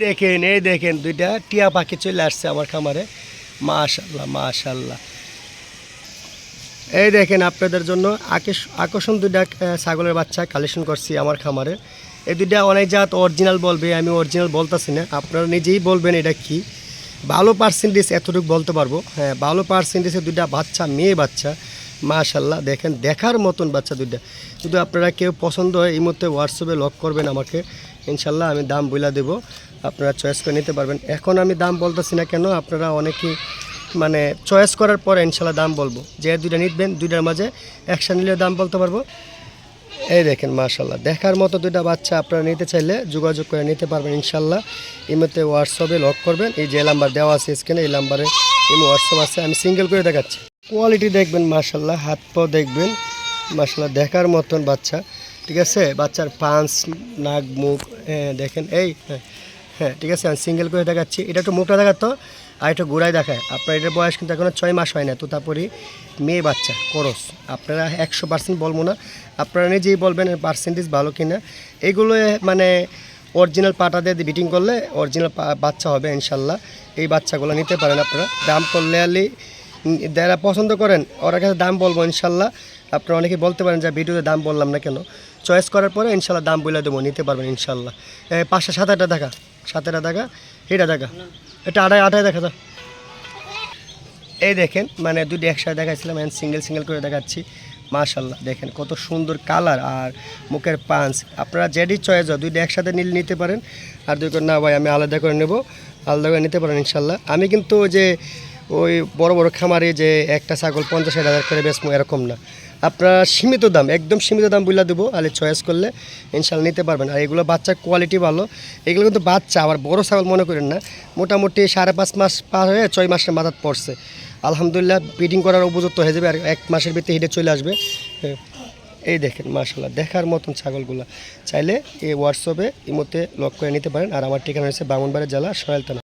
দেখেন, এই দেখেন দুইটা টিয়া পাখি চলে আসছে আমার খামারে। মাশাল্লাহ মাশাল্লাহ এই দেখেন আপনাদের জন্য আকর্ষণ দুইটা ছাগলের বাচ্চা কালেকশন করছি আমার খামারে। এই দুইটা অনেক জাত অরিজিনাল বলবে, আমি অরিজিনাল বলতেছি না। আপনারা নিজেই বলবেন এটা কি। ভালো পার্সেন্টেজ এতটুকু বলতে পারব। হ্যাঁ ভালো পার্সেন্টেজে দুইটা বাচ্চা, মেয়ে বাচ্চা। মাশাল্লাহ দেখেন, দেখার মতন বাচ্চা দুইটা। যদি আপনারা কেউ পছন্দ হয়, এই মুহূর্তে হোয়াটসঅ্যাপে লক করবেন আমাকে ইনশাল্লাহ আমি দাম বইলা দেবো। আপনারা চয়েস করে নিতে পারবেন। এখন আমি দাম বলতেছি না কেন, আপনারা অনেকেই মানে চয়েস করার পরে ইনশাল্লাহ দাম বলব। যে দুইটা নিবেন, দুইটার মাঝে একসাথে নিলে দাম বলতে পারব। এই দেখেন মাশাল্লাহ দেখার মতো দুইটা বাচ্চা আপনারা নিতে চাইলে যোগাযোগ করে নিতে পারবেন ইনশাল্লাহ এই মধ্যে হোয়াটসঅ্যাপে লক করবেন। এই যে নাম্বার দেওয়া আছে স্ক্রিনে এই নাম্বারে এই হোয়াটসঅ্যাপ আছে। আমি সিঙ্গেল করে দেখাচ্ছি। কোয়ালিটি দেখবেন মাশাল্লাহ হাত পাও দেখবেন মাশাল্লাহ দেখার মতন বাচ্চা ঠিক আছে? বাচ্চার পাঁচ নাক মুখ হ্যাঁ, দেখেন এই হ্যাঁ হ্যাঁ ঠিক আছে? আমি সিঙ্গেল করে দেখাচ্ছি। এটা একটু মুখটা দেখাতো আর একটু ঘুরাই দেখায়। আপনার এটার বয়স কিন্তু এখনও ছয় মাস হয় না তো তারপরে মেয়ে বাচ্চা করস। আপনারা একশো পার্সেন্ট বলব না। আপনারা নিজেই বলবেন পার্সেন্টেজ ভালো কিনা। এগুলো মানে অরিজিনাল পাটা দিয়ে বিটিং করলে অরিজিনাল বাচ্চা হবে ইনশাল্লাহ এই বাচ্চাগুলো নিতে পারেন আপনারা। দাম করলে আলি যারা পছন্দ করেন, ওরা কাছে দাম বলব ইনশাল্লাহ। আপনারা অনেকে বলতে পারেন যে ভিডিওতে দাম বললাম না কেন? চয়েস করার পরে ইনশাল্লাহ দাম বলে দেবো, নিতে পারবেন ইনশাল্লাহ। পাঁচশো সাত আটটা দেখা, সাত আটটা টাকা এটা দেখা। এটা আড়াই আড়াই দেখা দাও এই দেখেন মানে দুটি একসাথে দেখাচ্ছিলাম এখন সিঙ্গেল সিঙ্গেল করে দেখাচ্ছি। মাশাল্লাহ, দেখেন কত সুন্দর কালার আর মুখের পাঞ্চ। আপনারা যেটি চয়েস হয়, দুইটা একসাথে নিলে নিতে পারেন। আর দুই করে, না ভাই, আমি আলাদা করে নেব। আলাদা করে নিতে পারেন ইনশাল্লাহ। আমি কিন্তু যে ওই বড় বড় খামারে যে একটা ছাগল পঞ্চাশ হাজার করে বেচবো এরকম না। আপনারা সীমিত দাম, একদম সীমিত দাম বলে দেবো আর চয়েস করলে ইনশাল্লাহ নিতে পারবেন। আর এগুলো বাচ্চার কোয়ালিটি ভালো। এগুলো কিন্তু বাচ্চা, আবার বড় ছাগল মনে করেন না, মোটামুটি সাড়ে পাঁচ মাস পার হয়ে ছয় মাসের মাথাত পড়ছে। আলহামদুলিল্লাহ ব্রিডিং করার উপযুক্ত হয়ে যাবে, আর এক মাসের ভিতরে হিটে চলে আসবে। হ্যাঁ। এই দেখেন মাশাল্লাহ দেখার মতন ছাগলগুলো। চাইলে এই হোয়াটসঅ্যাপে মধ্যে লক করে নিতে পারেন। আর আমার ঠিকানা হচ্ছে বামনবাড়ি জেলা সয়ালতানা